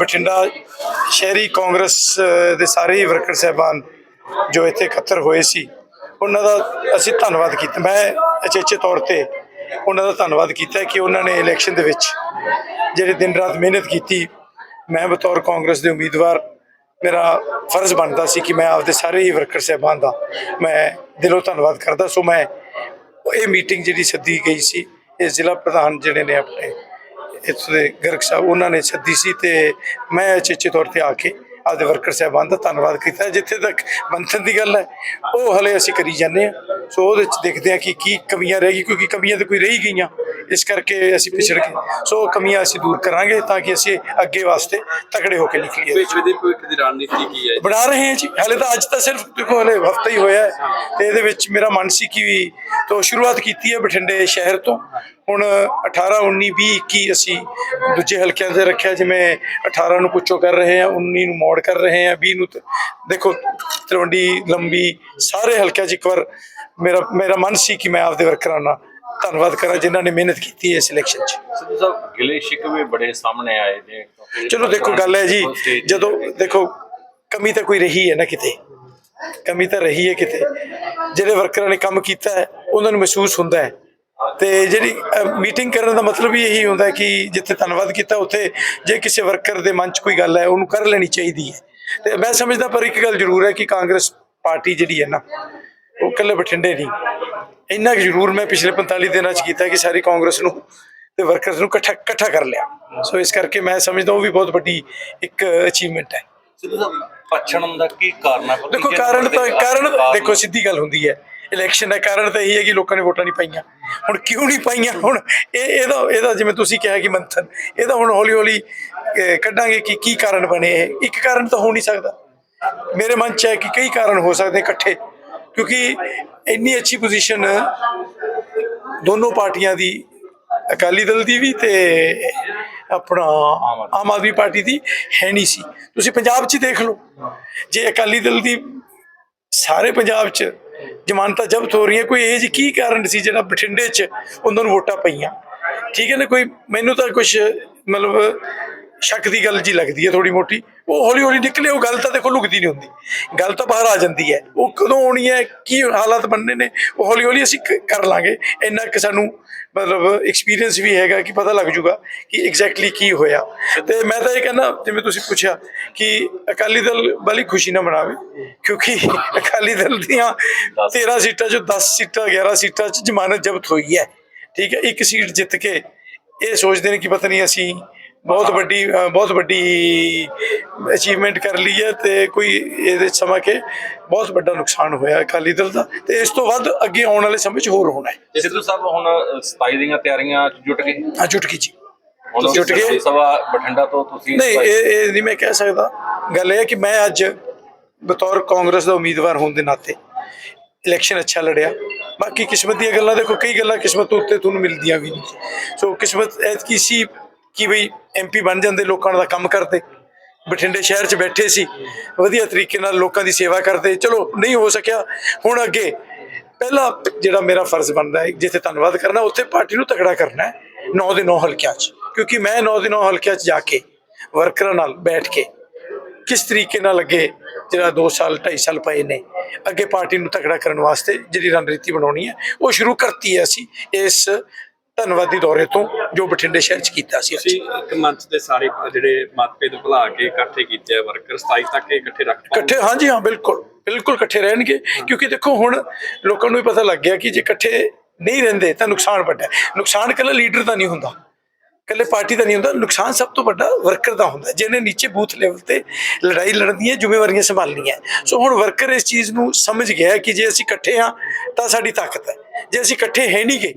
ਬਠਿੰਡਾ ਸ਼ਹਿਰੀ ਕਾਂਗਰਸ ਦੇ ਸਾਰੇ ਹੀ ਵਰਕਰ ਸਹਿਬਾਨ ਜੋ ਇੱਥੇ ਇਕੱਤਰ ਹੋਏ ਸੀ, ਉਹਨਾਂ ਦਾ ਅਸੀਂ ਧੰਨਵਾਦ ਕੀਤਾ। ਮੈਂ ਅਚੇਚੇ ਤੌਰ ਤੇ ਉਹਨਾਂ ਦਾ ਧੰਨਵਾਦ ਕੀਤਾ ਕਿ ਉਹਨਾਂ ਨੇ ਇਲੈਕਸ਼ਨ ਦੇ ਵਿੱਚ ਜਿਹੜੇ ਦਿਨ ਰਾਤ ਮਿਹਨਤ ਕੀਤੀ, ਮੈਂ ਬਤੌਰ ਕਾਂਗਰਸ ਦੇ ਉਮੀਦਵਾਰ, ਮੇਰਾ ਫਰਜ਼ ਬਣਦਾ ਸੀ ਕਿ ਮੈਂ ਆਪਦੇ ਸਾਰੇ ਹੀ ਵਰਕਰ ਸਹਿਬਾਨ ਦਾ ਮੈਂ ਦਿਲੋਂ ਧੰਨਵਾਦ ਕਰਦਾ। ਸੋ ਮੈਂ ਇਹ ਮੀਟਿੰਗ ਜਿਹੜੀ ਸੱਦੀ ਗਈ ਸੀ, ਇਹ ਜ਼ਿਲ੍ਹਾ ਪ੍ਰਧਾਨ ਜਿਹੜੇ ਨੇ ਆਪਣੇ ਇੱਥੋਂ ਦੇ ਗਰਗ ਸਾਹਿਬ, ਉਹਨਾਂ ਨੇ ਸੱਦੀ ਸੀ ਤੇ ਮੈਂ ਚੇਚੇ ਤੌਰ ਤੇ ਆ ਕੇ ਆਪਦੇ ਵਰਕਰ ਸਾਹਿਬਾਨ ਦਾ ਧੰਨਵਾਦ ਕੀਤਾ, ਜਿੱਥੇ ਤੱਕ ਮੰਥਨ ਦੀ ਗੱਲ ਹੈ, ਉਹ ਹਲੇ ਅਸੀਂ ਕਰੀ ਜਾਂਦੇ ਹਾਂ। ਸੋ ਉਹਦੇ ਵਿੱਚ ਦੇਖਦੇ ਹਾਂ ਕਿ ਕੀ ਕਮੀਆਂ ਰਹਿ ਗਈ ਕਿਉਂਕਿ ਕਮੀਆਂ ਤਾਂ ਕੋਈ ਰਹੀ ਗਈਆਂ। ਇਸ ਕਰਕੇ ਅਸੀਂ ਪਿਛੜ ਗਏ ਸੋ ਕਮੀਆਂ ਅਸੀਂ ਦੂਰ ਕਰਾਂਗੇ ਤਾਂ ਕਿ ਅਸੀਂ ਅੱਗੇ ਵਾਸਤੇ ਤਕੜੇ ਹੋ ਕੇ ਨਿਕਲੀਏ। ਵਿਸ਼ਵ ਦੇ ਭਵਿੱਖ ਦੀ ਰਣਨੀਤੀ ਕੀ ਹੈ? ਬਣਾ ਰਹੇ ਹਾਂ ਜੀ। ਹਲੇ ਤਾਂ ਅੱਜ ਤਾਂ ਸਿਰਫ ਦੇਖੋ ਹਲੇ ਹਫਤਾ ਹੀ ਹੋਇਆ ਹੈ ਤੇ ਇਹਦੇ ਵਿੱਚ ਮੇਰਾ ਮਨ ਸੀ ਕਿ ਵੀ ਤੋਂ ਸ਼ੁਰੂਆਤ ਕੀਤੀ ਹੈ ਬਠਿੰਡੇ ਸ਼ਹਿਰ ਤੋਂ। ਹੁਣ 18 19 20 21 ਅਸੀਂ ਦੂਜੇ ਹਲਕਿਆਂ ਤੇ ਰੱਖਿਆ ਜਿਵੇਂ 18 ਨੂੰ ਪੁੱਛੋ ਕਰ ਰਹੇ ਹਾਂ 19 ਨੂੰ ਮੋੜ ਕਰ ਰਹੇ ਹਾਂ 20 ਨੂੰ ਦੇਖੋ ਤਲਵੰਡੀ ਲੰਬੀ ਸਾਰੇ ਹਲਕਿਆਂ 'ਚ ਇੱਕ ਵਾਰ ਮੇਰਾ ਮੇਰਾ ਮਨ ਸੀ ਕਿ ਮੈਂ ਆਪਦੇ ਵਰਕਰਾਂ ਨਾਲ ਧੰਨਵਾਦ ਕਰਾਂ ਜਿਨ੍ਹਾਂ ਨੇ ਮਿਹਨਤ ਕੀਤੀ ਹੈ ਇਸ ਇਲੈਕਸ਼ਨ 'ਚ। ਸਿੱਧੂ ਸਾਹਿਬ ਗਿਲੇ ਸ਼ਿਕਵੇ ਬੜੇ ਸਾਹਮਣੇ ਆਏ ਨੇ। ਚਲੋ ਦੇਖੋ ਗੱਲ ਹੈ ਜੀ ਜਦੋਂ ਦੇਖੋ ਕਮੀ ਤਾਂ ਕੋਈ ਰਹੀ ਹੈ ਨਾ ਕਿਤੇ। ਕਮੀ ਤਾਂ ਰਹੀ ਹੈ ਕਿਤੇ। ਜਿਹੜੇ ਵਰਕਰਾਂ ਨੇ ਕੰਮ ਕੀਤਾ ਹੈ ਉਹਨਾਂ ਨੂੰ ਮਹਿਸੂਸ ਹੁੰਦਾ ਹੈ। ਤੇ ਜਿਹੜੀ ਮੀਟਿੰਗ ਕਰਨ ਦਾ ਮਤਲਬ ਹੀ ਇਹੀ ਹੁੰਦਾ ਕਿ ਜਿੱਥੇ ਧੰਨਵਾਦ ਕੀਤਾ ਉੱਥੇ ਜੇ ਕਿਸੇ ਵਰਕਰ ਦੇ ਮਨ 'ਚ ਕੋਈ ਗੱਲ ਹੈ ਉਹਨੂੰ ਕਰ ਲੈਣੀ ਚਾਹੀਦੀ ਹੈ। ਤੇ ਮੈਂ ਸਮਝਦਾ ਪਰ ਇੱਕ ਗੱਲ ਜ਼ਰੂਰ ਹੈ ਕਿ ਕਾਂਗਰਸ ਪਾਰਟੀ ਜਿਹੜੀ ਹੈ ਨਾ ਉਹ ਇਕੱਲੇ ਬਠਿੰਡੇ ਨਹੀਂ। ਇੰਨਾ ਕੁ ਜ਼ਰੂਰ ਮੈਂ ਪਿਛਲੇ 45 ਦਿਨਾਂ 'ਚ ਕੀਤਾ ਕਿ ਸਾਰੀ ਕਾਂਗਰਸ ਨੂੰ ਤੇ ਵਰਕਰਸ ਨੂੰ ਇਕੱਠਾ ਇਕੱਠਾ ਕਰ ਲਿਆ। ਸੋ ਇਸ ਕਰਕੇ ਮੈਂ ਸਮਝਦਾ ਉਹ ਵੀ ਬਹੁਤ ਵੱਡੀ ਇੱਕ ਅਚੀਵਮੈਂਟ ਹੈ। ਸਿੱਧੂ ਸਾਹਿਬ ਪਛੜਨ ਦਾ ਕੀ ਕਾਰਨ ਹੈ? ਦੇਖੋ ਕਾਰਨ ਤਾਂ ਕਾਰਨ ਦੇਖੋ ਸਿੱਧੀ ਗੱਲ ਹੁੰਦੀ ਹੈ। ਇਲੈਕਸ਼ਨ ਦਾ ਕਾਰਨ ਤਾਂ ਇਹੀ ਹੈ ਕਿ ਲੋਕਾਂ ਨੇ ਵੋਟਾਂ ਨਹੀਂ ਪਾਈਆਂ। ਹੁਣ ਕਿਉਂ ਨਹੀਂ ਪਾਈਆਂ? ਹੁਣ ਇਹ ਇਹਦਾ ਇਹਦਾ ਜਿਵੇਂ ਤੁਸੀਂ ਕਿਹਾ ਕਿ ਮੰਥਨ ਇਹਦਾ ਹੁਣ ਹੌਲੀ ਹੌਲੀ ਕੱਢਾਂਗੇ ਕਿ ਕੀ ਕਾਰਨ ਬਣੇ ਇਹ। ਇੱਕ ਕਾਰਨ ਤਾਂ ਹੋ ਨਹੀਂ ਸਕਦਾ। ਮੇਰੇ ਮਨ 'ਚ ਹੈ ਕਿ ਕਈ ਕਾਰਨ ਹੋ ਸਕਦੇ ਇਕੱਠੇ। ਕਿਉਂਕਿ ਇੰਨੀ ਅੱਛੀ ਪੋਜੀਸ਼ਨ ਦੋਨੋਂ ਪਾਰਟੀਆਂ ਦੀ ਅਕਾਲੀ ਦਲ ਦੀ ਵੀ ਤੇ ਆਪਣਾ ਆਮ ਆਦਮੀ ਪਾਰਟੀ ਦੀ ਹੈ ਨਹੀਂ ਸੀ। ਤੁਸੀਂ ਪੰਜਾਬ 'ਚ ਦੇਖ ਲਓ। ਜੇ ਅਕਾਲੀ ਦਲ ਦੀ ਸਾਰੇ ਪੰਜਾਬ 'ਚ ਜ਼ਮਾਨਤਾਂ ਜ਼ਬਤ ਹੋ ਰਹੀਆਂ ਕੋਈ ਇਹ ਜੀ ਕੀ ਕਾਰਨ ਸੀ ਜਿਹੜਾ ਬਠਿੰਡੇ 'ਚ ਉਹਨਾਂ ਨੂੰ ਵੋਟਾਂ ਪਈਆਂ? ਠੀਕ ਹੈ ਨਾ ਕੋਈ ਮੈਨੂੰ ਤਾਂ ਕੁਝ ਮਤਲਬ ਸ਼ੱਕ ਦੀ ਗੱਲ ਜੀ ਲੱਗਦੀ ਹੈ ਥੋੜੀ ਮੋਟੀ। ਉਹ ਹੌਲੀ ਹੌਲੀ ਨਿਕਲੇ ਉਹ ਗੱਲ ਤਾਂ ਦੇਖੋ ਲੁਕਦੀ ਨਹੀਂ ਹੁੰਦੀ। ਗੱਲ ਤਾਂ ਬਾਹਰ ਆ ਜਾਂਦੀ ਹੈ। ਉਹ ਕਦੋਂ ਆਉਣੀ ਹੈ ਕੀ ਹਾਲਾਤ ਬਣਨੇ ਨੇ ਉਹ ਹੌਲੀ ਹੌਲੀ ਅਸੀਂ ਕਰ ਲਾਂਗੇ। ਇੰਨਾ ਕਿ ਸਾਨੂੰ ਮਤਲਬ ਐਕਸਪੀਰੀਅੰਸ ਵੀ ਹੈਗਾ ਕਿ ਪਤਾ ਲੱਗ ਜੂਗਾ ਕਿ ਐਗਜ਼ੈਕਟਲੀ ਕੀ ਹੋਇਆ। ਤੇ ਮੈਂ ਤਾਂ ਇਹ ਕਹਿੰਦਾ ਜਿਵੇਂ ਤੁਸੀਂ ਪੁੱਛਿਆ ਕਿ ਅਕਾਲੀ ਦਲ ਵਾਲੀ ਖੁਸ਼ੀ ਨਾ ਮਨਾਵੇ ਕਿਉਂਕਿ ਅਕਾਲੀ ਦਲ ਦੀਆਂ 13 ਸੀਟਾਂ ਚੋਂ 10 ਸੀਟਾਂ 11 ਸੀਟਾਂ 'ਚ ਜ਼ਮਾਨਤ ਜ਼ਬਤ ਹੋਈ ਹੈ। ਠੀਕ ਹੈ ਇੱਕ ਸੀਟ ਜਿੱਤ ਕੇ ਇਹ ਸੋਚਦੇ ਨੇ ਕਿ ਪਤਾ ਨਹੀਂ ਅਸੀਂ ਬਹੁਤ ਵੱਡੀ ਬਹੁਤ ਵੱਡੀ ਅਚੀਵਮੈਂਟ ਕਰ ਲਈ ਹੈ ਤੇ ਕੋਈ ਇਹਦੇ ਸਮਾ ਕੇ ਬਹੁਤ ਵੱਡਾ ਨੁਕਸਾਨ ਹੋਇਆ ਅਕਾਲੀ ਦਲ ਦਾ ਤੇ ਇਸ ਤੋਂ ਵੱਧ ਅੱਗੇ ਆਉਣ ਵਾਲੇ ਸਮੇਂ 'ਚ ਹੋਰ ਹੋਣਾ ਹੈ। ਸਿੱਧੂ ਸਾਹਿਬ ਹੁਣ ਅ, 27 ਦੀਆਂ ਤਿਆਰੀਆਂ 'ਚ ਜੁਟ ਗਏ? ਆ ਜੁਟ ਗਈ ਜੀ। ਜੁਟ ਗਏ। ਸਭਾ ਬਠਿੰਡਾ ਤੋਂ ਤੁਸੀਂ ਨਹੀਂ ਇਹ ਇਹ ਨਹੀਂ ਮੈਂ ਕਹਿ ਸਕਦਾ। ਗੱਲ ਇਹ ਹੈ ਕਿ ਮੈਂ ਅੱਜ ਬਤੌਰ ਕਾਂਗਰਸ ਦਾ ਉਮੀਦਵਾਰ ਹੋਣ ਦੇ ਨਾਤੇ ਇਲੈਕਸ਼ਨ ਅੱਛਾ ਲੜਿਆ। ਬਾਕੀ ਕਿਸਮਤ ਦੀਆਂ ਗੱਲਾਂ ਦੇਖੋ ਕਈ ਗੱਲਾਂ ਕਿਸਮਤ ਉੱਤੇ ਤੁਹਾਨੂੰ ਮਿਲਦੀਆਂ ਵੀ ਨਹੀਂ। ਸੋ ਕਿਸਮਤ ਐਤਕੀ ਸੀ ਕਿ ਬਈ ਐਮਪੀ ਬਣ ਜਾਂਦੇ ਲੋਕਾਂ ਦਾ ਕੰਮ ਕਰਦੇ। ਬਠਿੰਡੇ ਸ਼ਹਿਰ 'ਚ ਬੈਠੇ ਸੀ। ਵਧੀਆ ਤਰੀਕੇ ਨਾਲ ਲੋਕਾਂ ਦੀ ਸੇਵਾ ਕਰਦੇ। ਚਲੋ, ਨਹੀਂ ਹੋ ਸਕਿਆ। ਹੁਣ ਅੱਗੇ। ਪਹਿਲਾ ਜਿਹੜਾ ਮੇਰਾ ਫਰਜ਼ ਬਣਦਾ ਹੈ, ਜਿੱਥੇ ਧੰਨਵਾਦ ਕਰਨਾ, ਉੱਥੇ ਪਾਰਟੀ ਨੂੰ ਤਕੜਾ ਕਰਨਾ ਹੈ 9 ਦੇ 9 ਹਲਕਿਆਂ 'ਚ। ਕਿਉਂਕਿ ਮੈਂ 9 ਦੇ 9 ਹਲਕਿਆਂ 'ਚ ਜਾ ਕੇ, ਵਰਕਰਾਂ ਨਾਲ ਬੈਠ ਕੇ, ਕਿਸ ਤਰੀਕੇ ਨਾਲ ਅੱਗੇ ਜਿਹੜਾ 2 ਸਾਲ 2.5 ਸਾਲ ਪਏ ਨੇ, ਅੱਗੇ ਪਾਰਟੀ ਨੂੰ ਤਕੜਾ ਕਰਨ ਵਾਸਤੇ ਜਿਹੜੀ ਰਣਨੀਤੀ ਬਣਾਉਣੀ ਹੈ, ਉਹ ਸ਼ੁਰੂ ਕਰਤੀ ਹੈ ਅਸੀਂ ਇਸ ਧੰਨਵਾਦੀ ਦੌਰੇ ਤੋਂ ਜੋ ਬਠਿੰਡੇ ਸ਼ਹਿਰ 'ਚ ਕੀਤਾ ਸੀ ਅਸੀਂ ਇੱਕ ਮੰਚ ਦੇ ਸਾਰੇ ਜਿਹੜੇ ਮਤਭੇਦ ਭੁਲਾ ਕੇ ਇਕੱਠੇ ਕੀਤੇ ਆ ਵਰਕਰ 27 ਤੱਕ ਇਕੱਠੇ ਰੱਖ? ਇਕੱਠੇ ਹਾਂਜੀ ਹਾਂ ਬਿਲਕੁਲ ਬਿਲਕੁਲ ਇਕੱਠੇ ਰਹਿਣਗੇ ਕਿਉਂਕਿ ਦੇਖੋ ਹੁਣ ਲੋਕਾਂ ਨੂੰ ਵੀ ਪਤਾ ਲੱਗ ਗਿਆ ਕਿ ਜੇ ਇਕੱਠੇ ਨਹੀਂ ਰਹਿੰਦੇ ਤਾਂ ਨੁਕਸਾਨ ਵੱਡਾ ਹੈ। ਨੁਕਸਾਨ ਇਕੱਲਾ ਲੀਡਰ ਦਾ ਨਹੀਂ ਹੁੰਦਾ। ਇਕੱਲੇ ਪਾਰਟੀ ਦਾ ਨਹੀਂ ਹੁੰਦਾ ਨੁਕਸਾਨ ਸਭ ਤੋਂ ਵੱਡਾ ਵਰਕਰ ਦਾ ਹੁੰਦਾ ਜਿਹਨੇ ਨੀਚੇ ਬੂਥ ਲੈਵਲ ਤੇ ਲੜਾਈ ਲੜਨ ਦੀਆਂ ਜ਼ਿੰਮੇਵਾਰੀਆਂ ਸੰਭਾਲਣੀਆਂ ਸੋ ਹੁਣ ਵਰਕਰ ਇਸ ਚੀਜ਼ ਨੂੰ ਸਮਝ ਗਿਆ ਹੈ ਕਿ ਜੇ ਅਸੀਂ ਇਕੱਠੇ ਹਾਂ ਤਾਂ ਸਾਡੀ ਤਾਕਤ ਹੈ। ਜੇ ਅਸੀਂ ਇਕੱਠੇ ਹੈ ਨਹੀਂ ਗੇ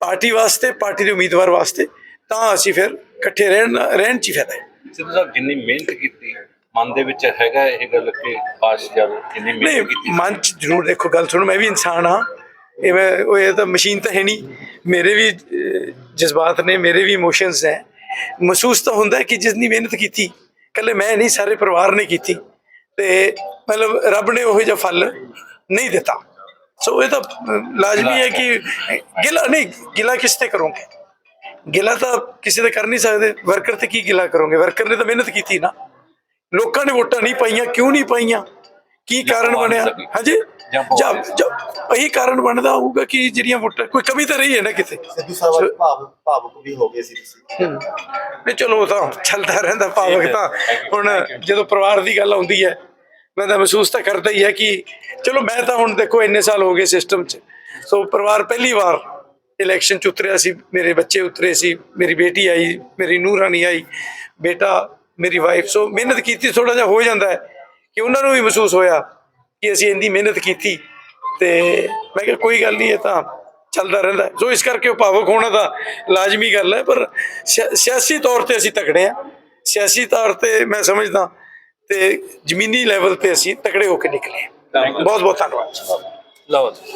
ਪਾਰਟੀ ਵਾਸਤੇ ਪਾਰਟੀ ਦੇ ਉਮੀਦਵਾਰ ਵਾਸਤੇ ਤਾਂ ਅਸੀਂ ਫਿਰ ਇਕੱਠੇ ਰਹਿਣ ਰਹਿਣ ਚ ਹੀ ਫਾਇਦਾ ਹੈ। ਸਿੱਧੂ ਸਾਹਿਬ ਜਿੰਨੀ ਮਿਹਨਤ ਕੀਤੀ ਮਨ ਦੇ ਵਿੱਚ ਹੈਗਾ ਇਹ ਗੱਲ ਕਿ ਕਾਸ਼ ਜਦ ਜਿੰਨੀ ਮਿਹਨਤ ਕੀਤੀ ਮਨ ਚ ਜ਼ਰੂਰ ਦੇਖੋ ਗੱਲ ਸੁਣੋ ਮੈਂ ਵੀ ਇਨਸਾਨ ਹਾਂ। ਇਹ ਮੈਂ ਉਹ ਇਹ ਤਾਂ ਮਸ਼ੀਨ ਤਾਂ ਹੈ ਨਹੀਂ। ਮੇਰੇ ਵੀ ਜਜ਼ਬਾਤ ਨੇ ਮੇਰੇ ਵੀ ਇਮੋਸ਼ਨਸ ਹੈ। ਮਹਿਸੂਸ ਤਾਂ ਹੁੰਦਾ ਕਿ ਜਿੰਨੀ ਮਿਹਨਤ ਕੀਤੀ ਕੱਲੇ ਮੈਂ ਨਹੀਂ ਸਾਰੇ ਪਰਿਵਾਰ ਨੇ ਕੀਤੀ। ਤੇ ਮਤਲਬ ਰੱਬ ਨੇ ਉਹੋ ਜਿਹਾ ਫਲ ਨਹੀਂ ਦਿੱਤਾ। ਸੋ ਇਹ ਤਾਂ ਲਾਜ਼ਮੀ ਹੈ ਕਿ ਗਿਲਾ ਨਹੀਂ ਗਿਲਾ ਕਿਸ ਤੇ ਕਰੋਗੇ? ਗਿਲਾ ਤਾਂ ਕਿਸੇ ਦੇ ਕਰ ਨਹੀਂ ਸਕਦੇ। ਵਰਕਰ ਤੇ ਕੀ ਗਿਲਾ ਕਰੋਗੇ? ਵਰਕਰ ਨੇ ਤਾਂ ਮਿਹਨਤ ਕੀਤੀ ਨਾ। ਲੋਕਾਂ ਨੇ ਵੋਟਾਂ ਨਹੀਂ ਪਾਈਆਂ ਕਿਉਂ ਨਹੀਂ ਪਾਈਆਂ? ਕੀ ਕਾਰਨ ਬਣਿਆ। ਹਾਂਜੀ? ਜਾਂ ਇਹੀ ਕਾਰਨ ਬਣਦਾ ਹੋਊਗਾ ਕਿ ਜਿਹੜੀਆਂ ਵੋਟਾਂ ਕੋਈ ਕਮੀ ਤਾਂ ਰਹੀ ਹੈ ਨਾ ਕਿਤੇ? ਸਿੱਧੂ ਸਾਹਿਬ ਭਾਵ ਭਾਵੁਕ ਵੀ ਹੋ ਗਏ ਸੀ ਤੁਸੀਂ। ਨਹੀਂ ਚਲੋ ਉਹ ਤਾਂ ਚੱਲਦਾ ਰਹਿੰਦਾ ਭਾਵਕ ਤਾਂ। ਹੁਣ ਜਦੋਂ ਪਰਿਵਾਰ ਦੀ ਗੱਲ ਆਉਂਦੀ ਹੈ ਮੈਂ ਤਾਂ ਮਹਿਸੂਸ ਤਾਂ ਕਰਦਾ ਹੀ ਹੈ ਕਿ ਚਲੋ ਮੈਂ ਤਾਂ ਹੁਣ ਦੇਖੋ ਇੰਨੇ ਸਾਲ ਹੋ ਗਏ ਸਿਸਟਮ 'ਚ। ਸੋ ਪਰਿਵਾਰ ਪਹਿਲੀ ਵਾਰ ਇਲੈਕਸ਼ਨ 'ਚ ਉਤਰਿਆ ਸੀ, ਮੇਰੇ ਬੱਚੇ ਉਤਰੇ ਸੀ, ਮੇਰੀ ਬੇਟੀ ਆਈ, ਮੇਰੀ ਨੂੰਹ ਰਾਣੀ ਆਈ, ਬੇਟਾ, ਮੇਰੀ ਵਾਈਫ ਸੋ ਮਿਹਨਤ ਕੀਤੀ ਥੋੜਾ ਜਿਹਾ ਹੋ ਜਾਂਦਾ ਹੈ ਕਿ ਉਹਨਾਂ ਨੂੰ ਵੀ ਮਹਿਸੂਸ ਹੋਇਆ ਕਿ ਅਸੀਂ ਇੰਨੀ ਮਿਹਨਤ ਕੀਤੀ ਤੇ ਮੈਂ ਕਿਹਾ ਕੋਈ ਗੱਲ ਨਹੀਂ, ਇਹ ਤਾਂ ਚੱਲਦਾ ਰਹਿੰਦਾ ਸੋ ਇਸ ਕਰਕੇ ਉਹ ਭਾਵਕ ਹੋਣਾ ਤਾਂ ਲਾਜ਼ਮੀ ਗੱਲ ਹੈ, ਪਰ ਸਿਆ- ਸਿਆਸੀ ਤੌਰ ਤੇ ਅਸੀਂ ਤਕੜੇ ਆ ਸਿਆਸੀ ਤੌਰ ਤੇ ਮੈਂ ਸਮਝਦਾ ਤੇ ਜ਼ਮੀਨੀ ਲੈਵਲ ਤੇ ਅਸੀਂ ਤਕੜੇ ਹੋ ਕੇ ਨਿਕਲੇ। ਬਹੁਤ ਬਹੁਤ ਧੰਨਵਾਦ। ਲਓ ਜੀ।